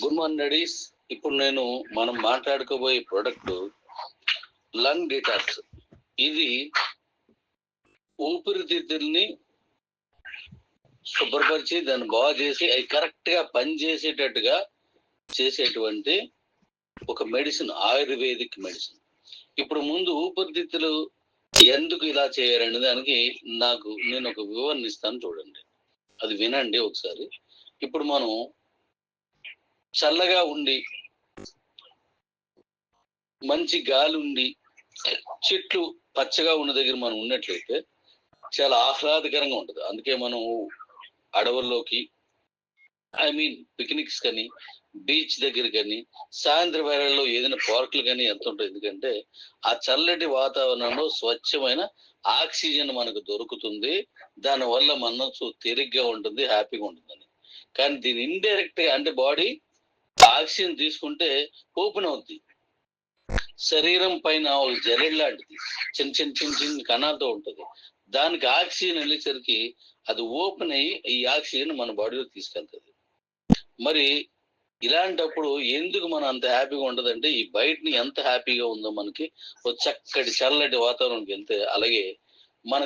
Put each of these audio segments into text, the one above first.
Good morning ladies ఇప్పుడు నేను మనం మాట్లాడుకోబోయే ప్రొడక్ట్ లంగ్ డిటాక్స్ ఇది ఊపిరితిత్తుల్ని శుభ్రపరిచి దాన్ని బాగా చేసి అవి కరెక్ట్గా పనిచేసేటట్టుగా చేసేటువంటి ఒక మెడిసిన్ ఆయుర్వేదిక్ మెడిసిన్ ఇప్పుడు ముందు ఊపిరితిత్తులు ఎందుకు ఇలా చేయాలనే దానికి నాకు నేను ఒక వివరణ ఇస్తాను చూడండి. అది వినండి ఒకసారి. ఇప్పుడు మనం చల్లగా ఉండి మంచి గాలి ఉండి చెట్లు పచ్చగా ఉన్న దగ్గర మనం ఉన్నట్లయితే చాలా ఆహ్లాదకరంగా ఉంటుంది. అందుకే మనం అడవుల్లోకి ఐ మీన్ పిక్నిక్స్ కానీ బీచ్ దగ్గర కానీ సాయంత్రం వేళల్లో ఏదైనా పార్కులు కానీ ఎంత ఉంటుంది ఎందుకంటే ఆ చల్లటి వాతావరణంలో స్వచ్ఛమైన ఆక్సిజన్ మనకు దొరుకుతుంది. దానివల్ల మనసు తేలిగ్గా ఉంటుంది హ్యాపీగా ఉంటుందని. కానీ దీని ఇండైరెక్ట్గా అంటే బాడీ ఆక్సిజన్ తీసుకుంటే ఓపెన్ అవుద్ది. శరీరం పైన ఒక లాంటిది. చిన్న చిన్న చిన్న చిన్న కణాలతో ఉంటుంది. దానికి ఆక్సిజన్ వెళ్ళేసరికి అది ఓపెన్ అయ్యి ఈ ఆక్సిజన్ మన బాడీలో తీసుకెళ్తుంది. మరి ఇలాంటప్పుడు ఎందుకు మనం అంత హ్యాపీగా ఉండదంటే ఈ బయటని ఎంత హ్యాపీగా ఉందో మనకి ఒక చక్కటి చల్లటి వాతావరణంకి వెళ్తే అలాగే మన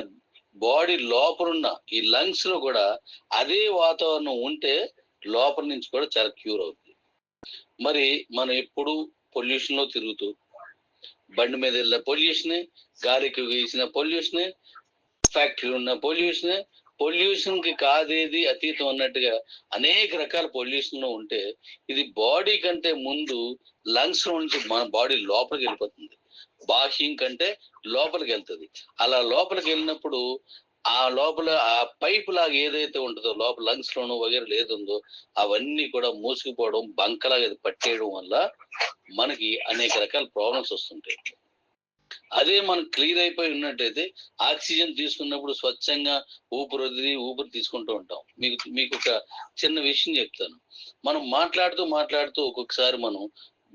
బాడీ లోపలున్న ఈ లంగ్స్లో కూడా అదే వాతావరణం ఉంటే లోపల నుంచి కూడా చాలా క్యూర్ అవుతుంది మరి మనం ఎప్పుడు పొల్యూషన్లో తిరుగుతూ బండి మీద వెళ్ళిన పొల్యూషనే గాలికి వేసిన పొల్యూషనే ఫ్యాక్టరీ ఉన్న పొల్యూషనే పొల్యూషన్కి కాదేది అతీతం అన్నట్టుగా అనేక రకాల పొల్యూషన్లో ఉంటే ఇది బాడీ కంటే ముందు లంగ్స్లో నుంచి మన బాడీ లోపలికి వెళ్ళిపోతుంది. బాహ్యం కంటే లోపలికి వెళ్తుంది. అలా లోపలికి వెళ్ళినప్పుడు ఆ లోపల ఆ పైప్ లాగా ఏదైతే ఉంటుందో లోపల లంగ్స్ లోనో వగేరు లేదుందో అవన్నీ కూడా మూసుకుపోవడం బంకలాగా పట్టేయడం వల్ల మనకి అనేక రకాల ప్రాబ్లమ్స్ వస్తుంటాయి. అదే మనం క్లియర్ అయిపోయి ఉన్నట్టయితే ఆక్సిజన్ తీసుకున్నప్పుడు స్వచ్ఛంగా ఊపిరి వదిలి ఊపిరి తీసుకుంటూ ఉంటాం. మీకు మీకు ఒక చిన్న విషయం చెప్తాను. మనం మాట్లాడుతూ మాట్లాడుతూ ఒక్కొక్కసారి మనం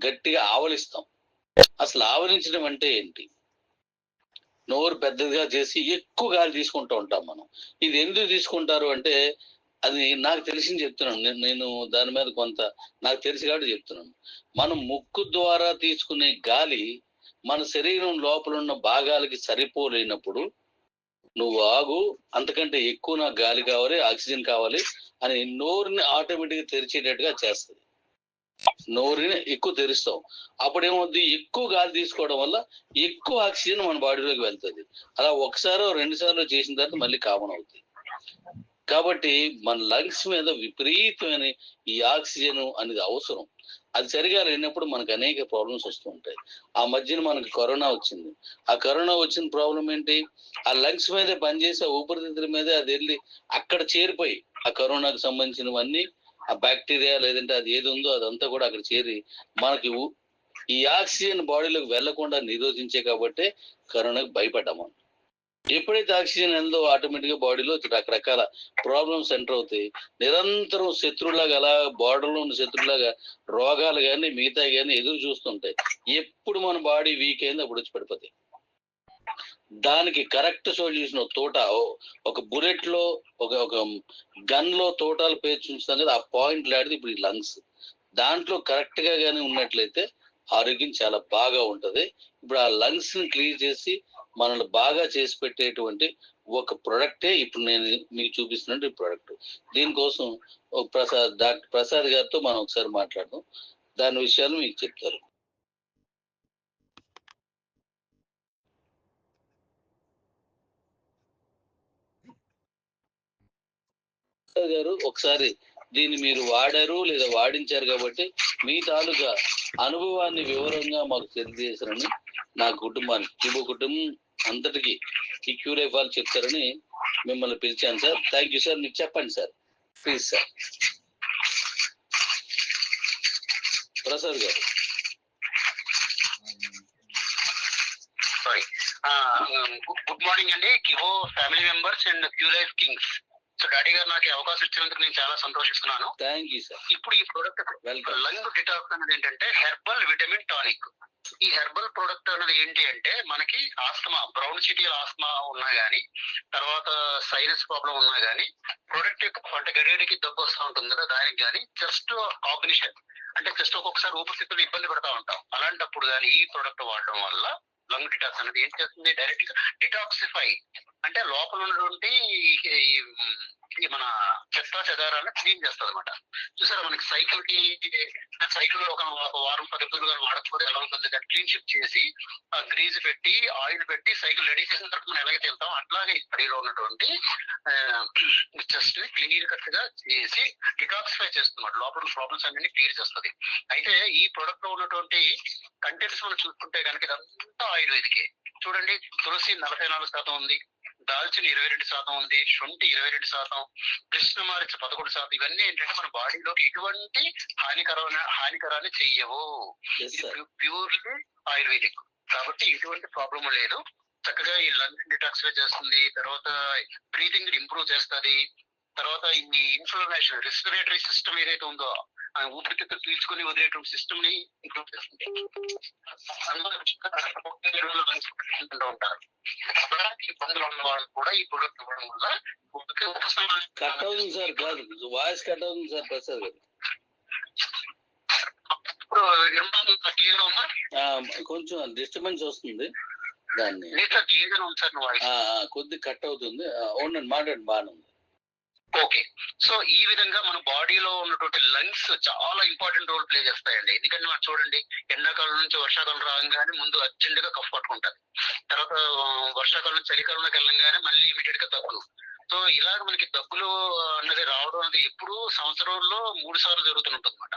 గట్టిగా ఆవలిస్తాం. అసలు ఆవలించడం అంటే ఏంటి? నోరు పెద్దదిగా చేసి ఎక్కువ గాలి తీసుకుంటూ ఉంటాం మనం. ఇది ఎందుకు తీసుకుంటారు అంటే అది నాకు తెలిసింది చెప్తున్నాను. నేను నేను దాని మీద కొంత నాకు తెలిసి కాబట్టి చెప్తున్నాను. మనం ముక్కు ద్వారా తీసుకునే గాలి మన శరీరం లోపల ఉన్న భాగాలకి సరిపోలేనప్పుడు నువ్వు ఆగు అంతకంటే ఎక్కువ నాకు గాలి కావాలి ఆక్సిజన్ కావాలి అని నోరుని ఆటోమేటిక్గా తెరిచేటట్టుగా చేస్తుంది. నోరుని ఎక్కువ తెరుస్తాం. అప్పుడేమవుద్ది? ఎక్కువ గాలి తీసుకోవడం వల్ల ఎక్కువ ఆక్సిజన్ మన బాడీలోకి వెళ్తుంది. అలా ఒకసారో రెండు సార్లు చేసిన తర్వాత మళ్ళీ కామన్ అవుతుంది కాబట్టి మన లంగ్స్ మీద విపరీతమైన ఈ ఆక్సిజన్ అనేది అవసరం. అది సరిగా లేనప్పుడు మనకు అనేక ప్రాబ్లమ్స్ వస్తూ ఉంటాయి. ఆ మధ్యన మనకు కరోనా వచ్చింది. ఆ కరోనా వచ్చిన ప్రాబ్లం ఏంటి? ఆ లంగ్స్ మీదే పనిచేసే ఊపిరితిత్తుల మీద అది వెళ్ళి అక్కడ చేరిపోయి ఆ కరోనాకు సంబంధించినవన్నీ ఆ బ్యాక్టీరియా లేదంటే అది ఏది ఉందో అదంతా కూడా అక్కడ చేరి మనకి ఈ ఆక్సిజన్ బాడీలోకి వెళ్ళకుండా నిరోధించే కాబట్టి కరోనాకు భయపడ్డాము. ఎప్పుడైతే ఆక్సిజన్ వెళ్దో ఆటోమేటిక్గా బాడీలో రకరకాల ప్రాబ్లమ్స్ ఎంటర్ అవుతాయి. నిరంతరం శత్రులాగా అలా బాడీలో ఉన్న శత్రులాగా రోగాలు కానీ మిగతా కానీ ఎదురు చూస్తుంటాయి. ఎప్పుడు మన బాడీ వీక్ అయింది అప్పుడు వచ్చి పడిపోతాయి. దానికి కరెక్ట్ సొల్యూషన్ తోట ఒక బుల్లెట్లో ఒక ఒక గన్లో తోటాలు పేర్చి ఉంచుతాం కదా ఆ పాయింట్ లాంటిది ఇప్పుడు ఈ లంగ్స్. దాంట్లో కరెక్ట్గా కానీ ఉన్నట్లయితే ఆరోగ్యం చాలా బాగా ఉంటది. ఇప్పుడు ఆ లంగ్స్ని క్లియర్ చేసి మనల్ని బాగా చేసి పెట్టేటువంటి ఒక ప్రొడక్టే ఇప్పుడు నేను మీకు చూపిస్తున్న ప్రొడక్ట్. దీనికోసం ఒక ప్రసాద్ డాక్టర్ ప్రసాద్ గారితో మనం ఒకసారి మాట్లాడదాం. దాని విషయాలు మీకు చెప్తారు. ప్రసాద్ గారు ఒకసారి దీన్ని మీరు వాడారు లేదా వాడించారు కాబట్టి మీ తాలూకా అనుభవాన్ని వివరంగా మాకు తెలియజేశారని నా కుటుంబానికి శుభ కుటుంబం అంతటికి ఈ క్యూర్ వాళ్ళు చెప్తారని మిమ్మల్ని పిలిచాను సార్. థ్యాంక్ యూ సార్ మీకు చెప్పండి సార్. ప్లీజ్ సార్ ప్రసాద్ గారు. గుడ్ మార్నింగ్ uh, um, అండి. కిహో ఫ్యామిలీ మెంబర్స్ అండ్ క్యూ లైఫ్ కింగ్స్. సో డాడీ గారు నాకు అవకాశం ఇచ్చినందుకు నేను చాలా సంతోషిస్తున్నాను. థ్యాంక్ యూ సార్ ఇప్పుడు ఈ ప్రోడక్ట్ లంగ్ డిటాక్స్ అనేది ఏంటంటే హెర్బల్ విటమిన్ టానిక్ ఈ హెర్బల్ ప్రోడక్ట్ అనేది ఏంటి అంటే మనకి ఆస్తమా బ్రౌన్ సిటీల ఆస్తమా ఉన్నా గానీ తర్వాత సైనస్ ప్రాబ్లం ఉన్నా గానీ ప్రొడక్ట్ యొక్క అంటే గడిగడికి దగ్గు వస్తూ ఉంటుంది కదా దానికి గానీ జస్ట్ కాంబినేషన్ అంటే జస్ట్ ఒక్కొక్కసారి ఊపిరితిత్తులు ఇబ్బంది పడతా ఉంటాం. అలాంటప్పుడు కానీ ఈ ప్రోడక్ట్ వాడడం వల్ల లంగ్ డిటాక్స్ అనేది ఏం చేస్తుంది? డైరెక్ట్గా డిటాక్సిఫై అంటే లోపల ఉన్నటువంటి ఈ- మన చెత్త చెదారాన్ని క్లీన్ చేస్తుంది అనమాట చూసారా మనకి సైకిల్కి సైకిల్ ఒక ఒక వారం పది రోజులు కానీ వాడకపోతే ఎలా ఉంటుంది? దాన్ని క్లీన్ షిప్ చేసి ఆ గ్రీజ్ పెట్టి ఆయిల్ పెట్టి సైకిల్ రెడీ చేసిన తర్వాత మనం ఎలాగైతే వెళ్తాం అట్లాగే ఈ ఉన్నటువంటి జస్ట్ క్లియర్ కట్గా చేసి డిటాక్సిఫై చేస్తున్నమాట లోపల ప్రాబ్లమ్స్ అన్ని క్లియర్ చేస్తుంది. అయితే ఈ ప్రొడక్ట్లో ఉన్నటువంటి కంటెంట్స్ మనం చూసుకుంటే కనుక ఇదంతా ఆయుర్వేదికే చూడండి తులసి నలభై నాలుగు శాతం ఉంది. దాల్చిన ఇరవై రెండు శాతం ఉంది శొంఠి ఇరవై రెండు శాతం కృష్ణ మారిచ పదకొండు శాతం ఇవన్నీ ఏంటంటే మన బాడీలోకి ఎటువంటి హానికరమైన హానికరాన్ని చెయ్యవు. Purely ayurvedic. కాబట్టి ఎటువంటి ప్రాబ్లం లేదు. చక్కగా ఈ లంగ్ డిటాక్సిఫై చేస్తుంది తర్వాత బ్రీతింగ్ ఇంప్రూవ్ చేస్తుంది తర్వాత ఈ ఇన్ఫ్లమేషన్ రెస్పిరేటరీ సిస్టమ్ ఏదైతే ఉందో ఆ ఊపిరితిత్తులు పీల్చుకొని వదిలేటువంటి సిస్టమ్ని ఇంప్రూవ్ చేస్తుంది. ఉంటారు ఇబ్బందులు ఉన్న వాళ్ళు కూడా ఈ ప్రొడక్ట్ ఇవ్వడం వల్ల కట్ అవుతుంది సార్ కాదు. వాయిస్ కట్ అవుతుంది సార్ ప్రసాద్ గారు. ఇప్పుడు క్లియర్ ఉందా? కొంచెం డిస్టర్బెన్స్ వస్తుంది దాన్ని. క్లియర్ ఉంది సార్ కొద్ది కట్ అవుతుంది. అవునండి మాట్లాడండి బాగానే ఉంది. ఓకే సో ఈ విధంగా మన బాడీలో ఉన్నటువంటి లంగ్స్ చాలా ఇంపార్టెంట్ రోల్ ప్లే చేస్తాయండి. ఎందుకంటే మనం చూడండి ఎండాకాలం నుంచి వర్షాకాలం రాగానే ముందు అర్జెంట్గా కఫ్ పట్టుకుంటది తర్వాత వర్షాకాలం చలికాలంలోకి వెళ్ళంగానే మళ్ళీ ఇమీడియట్గా దగ్గు సో ఇలాగ మనకి దగ్గులు అన్నది రావడం అనేది ఎప్పుడు సంవత్సరంలో మూడు సార్లు జరుగుతుంటుంది అనమాట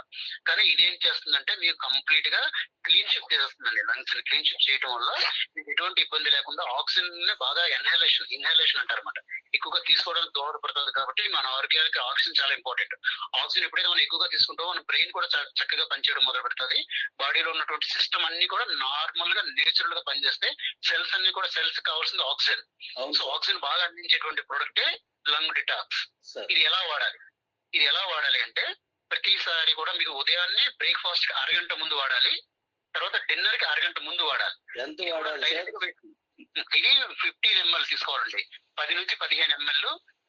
కానీ ఇదేం చేస్తుందంటే మీకు కంప్లీట్గా క్లీన్ షిప్ చేస్తుందండి లంగ్స్ని క్లీన్ షిప్ చేయడం వల్ల మీకు ఎటువంటి ఇబ్బంది లేకుండా ఆక్సిజన్ని బాగా ఎన్హాలేషన్ ఇన్హాలేషన్ అంటారు అనమాట ఎక్కువగా తీసుకోవడానికి దోహదపడుతుంది కాబట్టి మన ఆరోగ్యానికి ఆక్సిజన్ చాలా ఇంపార్టెంట్ ఆక్సిజన్ ఎప్పుడైతే మనం ఎక్కువగా తీసుకుంటామో మన బ్రెయిన్ కూడా చక్కగా పనిచేయడం మొదలు పెడుతుంది బాడీలో ఉన్నటువంటి సిస్టమ్ అన్ని కూడా నార్మల్గా నేచురల్గా పనిచేస్తే సెల్స్ అన్ని కూడా సెల్స్ కావాల్సింది ఆక్సిజన్ సో ఆక్సిజన్ బాగా అందించేటువంటి ప్రొడక్టే లంగ్ డిటాక్స్ సార్. ఇది ఎలా వాడాలి? ఇది ఎలా వాడాలి అంటే ప్రతిసారి కూడా మీకు ఉదయాన్నే బ్రేక్ఫాస్ట్కి అరగంట ముందు వాడాలి తర్వాత డిన్నర్కి అరగంట ముందు వాడాలి. సార్? ఇది ఫిఫ్టీన్ ఎంఎల్ తీసుకోవాలండి. పది నుంచి పదిహేను ఎంఎల్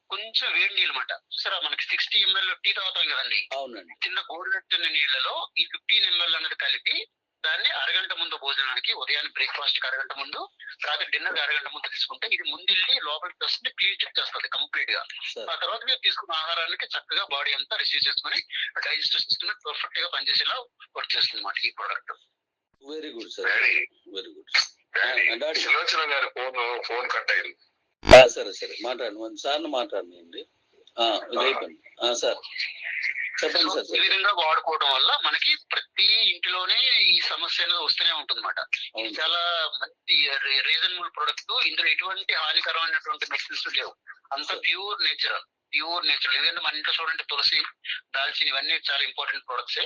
కొంచెం వేడి నీళ్ళు మాట చూసారా? మనకి సిక్స్టీ ఎంఎల్ టీ తాగుతాం కదండి. చిన్న గోరువెచ్చని నీళ్ళలో ఈ ఫిఫ్టీన్ ఎంఎల్ అనేది కలిపి దాన్ని అరగంట ముందు భోజనానికి ఉదయాన్నే బ్రేక్ఫాస్ట్కి అరగంట ముందు రాత్రి డిన్నర్ అరగంట ముందు తీసుకుంటే ఇది ముందెళ్ళి లోపలికి వస్తుంది క్లీన్ చెక్ చేస్తుంది కంప్లీట్గా. ఆ తర్వాత మీరు తీసుకున్న ఆహారానికి చక్కగా బాడీ అంతా రిసీవ్ చేసుకుని డైజెస్టివ్ సిస్టమ్ పర్ఫెక్ట్గా పనిచేసేలా వర్క్ చేస్తుంది అన్నమాట ఈ product very good sir very good Sulochana గారి ఫోన్ ఫోన్ కట్ అయింది. సరే సరే. మాట్లాడండి. సార్ని మాట్లాడండి. సార్ చెప్పండి సార్. ఈ విధంగా వాడుకోవడం వల్ల మనకి ప్రతి ఇంటిలోనే ఈ సమస్య అనేది వస్తూనే ఉంటుంది ఇది చాలా మంచి రీజనబుల్ ప్రొడక్ట్ ఇందులో ఎటువంటి హానికరమైనటువంటి మెడిసిన్స్ లేవు. అంత ప్యూర్ నేచురల్ ప్యూర్ నేచురల్ ఎందుకంటే మన ఇంట్లో చూడండి తులసి దాల్చిన ఇవన్నీ చాలా ఇంపార్టెంట్ ప్రొడక్ట్స్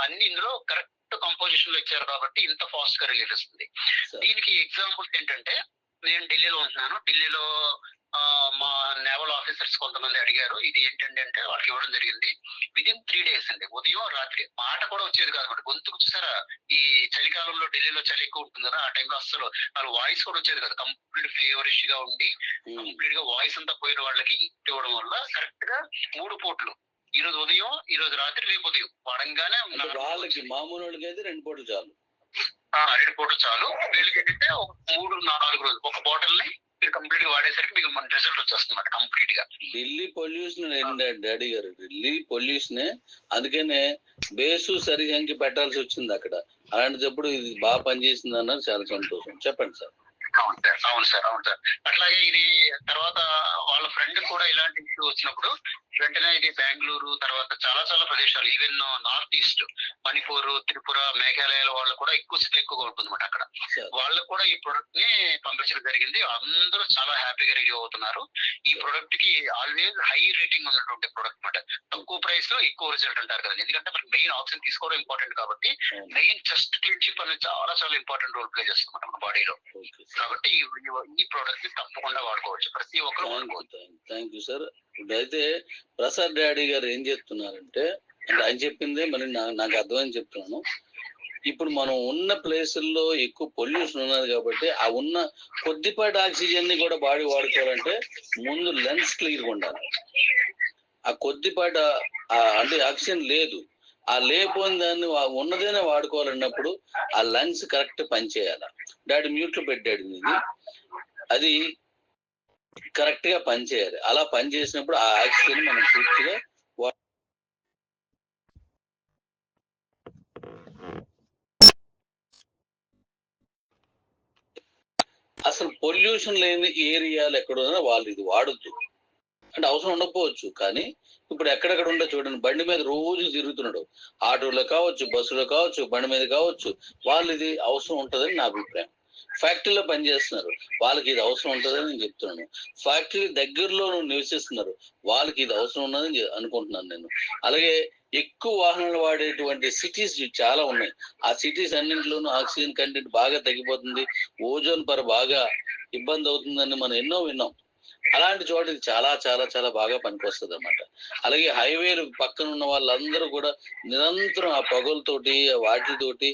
అన్ని ఇందులో కరెక్ట్ కంపోజిషన్లో ఇచ్చారు కాబట్టి ఇంత ఫాస్ట్గా రిలీఫ్ ఇస్తుంది సార్ దీనికి ఎగ్జాంపుల్స్ ఏంటంటే నేను ఢిల్లీలో ఉంటున్నాను. ఢిల్లీలో మా నేవల్ ఆఫీసర్స్ కొంతమంది అడిగారు ఇది ఏంటంటే అంటే వాళ్ళకి ఇవ్వడం జరిగింది. విదిన్ త్రీ డేస్ అండి. ఉదయం రాత్రి. మాట కూడా వచ్చేది కాదు గొంతుకు చూసారా? ఈ చలికాలంలో ఢిల్లీలో చలి ఎక్కువ ఉంటుంది కదా ఆ టైంలో అస్సలు వాళ్ళ వాయిస్ కూడా వచ్చేది కదా. కంప్లీట్ ఫేవరిష్గా ఉండి కంప్లీట్గా వాయిస్ అంతా పోయిన వాళ్ళకి ఇవ్వడం వల్ల కరెక్ట్గా మూడు పూట్లు. ఈ రోజు ఉదయం ఈ రోజు రాత్రి రేపు ఉదయం. వాళ్ళకి మామూలు వాళ్ళకి అయితే రెండు పూటలు చాలు. రెండు పూటలు చాలు. వీళ్ళకి ఏంటంటే ఒక మూడు నాలుగు రోజులు ఒక బాటిల్ని మీరు కంప్లీట్గా వాడేసరికి మీకు మన రిజల్ట్ వచ్చేస్తుంది కంప్లీట్గా. ఢిల్లీ పొల్యూషన్ ఏంటంటే డాడీ గారు? ఢిల్లీ పొల్యూషన్ అందుకనే బేసు సరిహంకి పెట్టాల్సి వచ్చింది అక్కడ. అలాంటిప్పుడు ఇది బాగా పనిచేసింది అన్నారు చాలా సంతోషం. చెప్పండి సార్. అవును సార్ అవును సార్ అవును సార్. అట్లాగే ఇది తర్వాత వాళ్ళ ఫ్రెండ్ కూడా ఇలాంటి ఇష్యూ వచ్చినప్పుడు వెంటనే ఇది బెంగళూరు తర్వాత చాలా చాలా ప్రదేశాలు even north east Manipur Tripura మేఘాలయాల వాళ్ళు కూడా ఎక్కువ సెల్ ఎక్కువగా ఉంటుంది అక్కడ. సార్ వాళ్ళకు కూడా ఈ ప్రొడక్ట్ని పంపించడం జరిగింది. అందరూ చాలా హ్యాపీగా రివ్యూ అవుతున్నారు. ఈ ప్రొడక్ట్కి ఆల్వేస్ హై రేటింగ్ ఉన్నటువంటి ప్రొడక్ట్ అన్నమాట. తక్కువ ప్రైస్లో ఎక్కువ రిజల్ట్ అంటారు కదా ఎందుకంటే మనకి మెయిన్ ఆప్షన్ తీసుకోవడం ఇంపార్టెంట్ కాబట్టి. మెయిన్ చెస్ట్ క్లీన్షిప్ అనేది చాలా చాలా ఇంపార్టెంట్ రోల్ ప్లే చేస్తుంది మన బాడీలో కాబట్టి ఈ- ప్రోడక్ట్ని తప్పకుండా వాడుకోవచ్చు. ప్రతి ఒక్కరు వాడుకోవచ్చు. థ్యాంక్ యూ సార్ ఇప్పుడు అయితే ప్రసాద్ డాడీ గారు ఏం చెప్తున్నారంటే అంటే ఆయన చెప్పిందే మరి నాకు అర్థమని చెప్తున్నాను. ఇప్పుడు మనం ఉన్న ప్లేసుల్లో ఎక్కువ పొల్యూషన్ ఉన్నది కాబట్టి ఆ ఉన్న కొద్దిపాటి ఆక్సిజన్ని కూడా బాడీ వాడుకోవాలంటే ముందు లెన్స్ క్లియర్గా ఉండాలి. ఆ కొద్దిపాటి అంటే ఆక్సిజన్ లేదు. ఆ లేకపోయిన దాన్ని ఉన్నదైనా ఉన్నదేనే వాడుకోవాలన్నప్పుడు ఆ లంగ్స్ కరెక్ట్ పనిచేయాలి డాడీ మ్యూట్లు పెట్టాడు ఇది అది కరెక్ట్గా పనిచేయాలి అలా పనిచేసినప్పుడు ఆ ఆక్సిజన్ మనం పూర్తిగా అసలు పొల్యూషన్ లేని ఏరియాలు ఎక్కడ ఉన్నా వాళ్ళు ఇది వాడద్దు. అంటే అవసరం ఉండకపోవచ్చు కానీ ఇప్పుడు ఎక్కడెక్కడ ఉండో చూడండి. బండి మీద రోజు తిరుగుతున్నాడు. ఆటోలో కావచ్చు బస్సులో కావచ్చు బండి మీద కావచ్చు వాళ్ళు ఇది అవసరం ఉంటుందని నా అభిప్రాయం. ఫ్యాక్టరీలో పనిచేస్తున్నారు వాళ్ళకి ఇది అవసరం ఉంటుందని నేను చెప్తున్నాను. ఫ్యాక్టరీ దగ్గరలో నివసిస్తున్నారు. వాళ్ళకి ఇది అవసరం ఉన్నదని అనుకుంటున్నాను నేను. అలాగే ఎక్కువ వాహనాలు వాడేటువంటి సిటీస్ చాలా ఉన్నాయి. ఆ సిటీస్ అన్నింటిలోనూ ఆక్సిజన్ కంటెంట్ బాగా తగ్గిపోతుంది. ఓజోన్ పర బాగా ఇబ్బంది అవుతుందని మనం ఎన్నో విన్నాం. అలాంటి చోట ఇది చాలా చాలా చాలా బాగా పనికొస్తుంది అనమాట అలాగే హైవేలు పక్కన ఉన్న వాళ్ళందరూ కూడా నిరంతరం ఆ పొగలతోటి ఆ వాటితోటి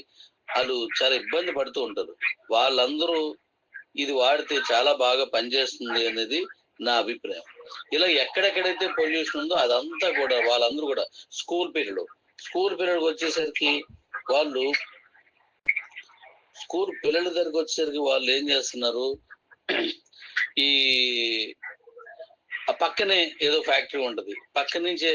వాళ్ళు చాలా ఇబ్బంది పడుతూ ఉంటారు. వాళ్ళందరూ ఇది వాడితే చాలా బాగా పనిచేస్తుంది అనేది నా అభిప్రాయం. ఇలా ఎక్కడెక్కడైతే పొల్యూషన్ ఉందో అదంతా కూడా వాళ్ళందరూ కూడా స్కూల్ పీరియడ్ స్కూల్ పిల్లలకు వచ్చేసరికి వాళ్ళు స్కూల్ పిల్లల దగ్గరికి వచ్చేసరికి వాళ్ళు ఏం చేస్తున్నారు? ఈ పక్కనే ఏదో ఫ్యాక్టరీ ఉంటది. పక్క నుంచే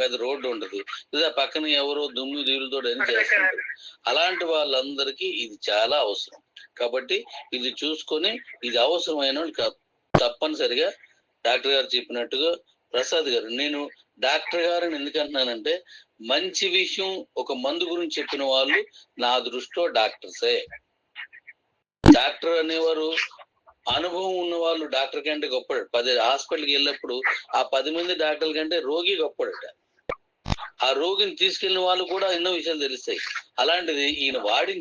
మీద రోడ్డు ఉంటది. లేదా పక్కన ఎవరో దుమ్ము దీవులతో ఏం చేస్తుంటారు. అలాంటి వాళ్ళందరికీ ఇది చాలా అవసరం. కాబట్టి ఇది చూసుకొని ఇది అవసరమైన తప్పనిసరిగా డాక్టర్ గారు చెప్పినట్టుగా ప్రసాద్ గారు నేను డాక్టర్ గారిని ఎందుకంటున్నానంటే మంచి విషయం ఒక మందు గురించి చెప్పిన వాళ్ళు నా దృష్టిలో డాక్టర్సే. డాక్టర్ అనేవారు అనుభవం ఉన్న వాళ్ళు డాక్టర్ కంటే గొప్పడు. పది హాస్పిటల్కి వెళ్ళినప్పుడు ఆ పది మంది డాక్టర్ల కంటే రోగి గొప్పడట. ఆ రోగిని తీసుకెళ్ళిన వాళ్ళు కూడా ఎన్నో విషయాలు తెలుస్తాయి. అలాంటిది ఈయన వాడిన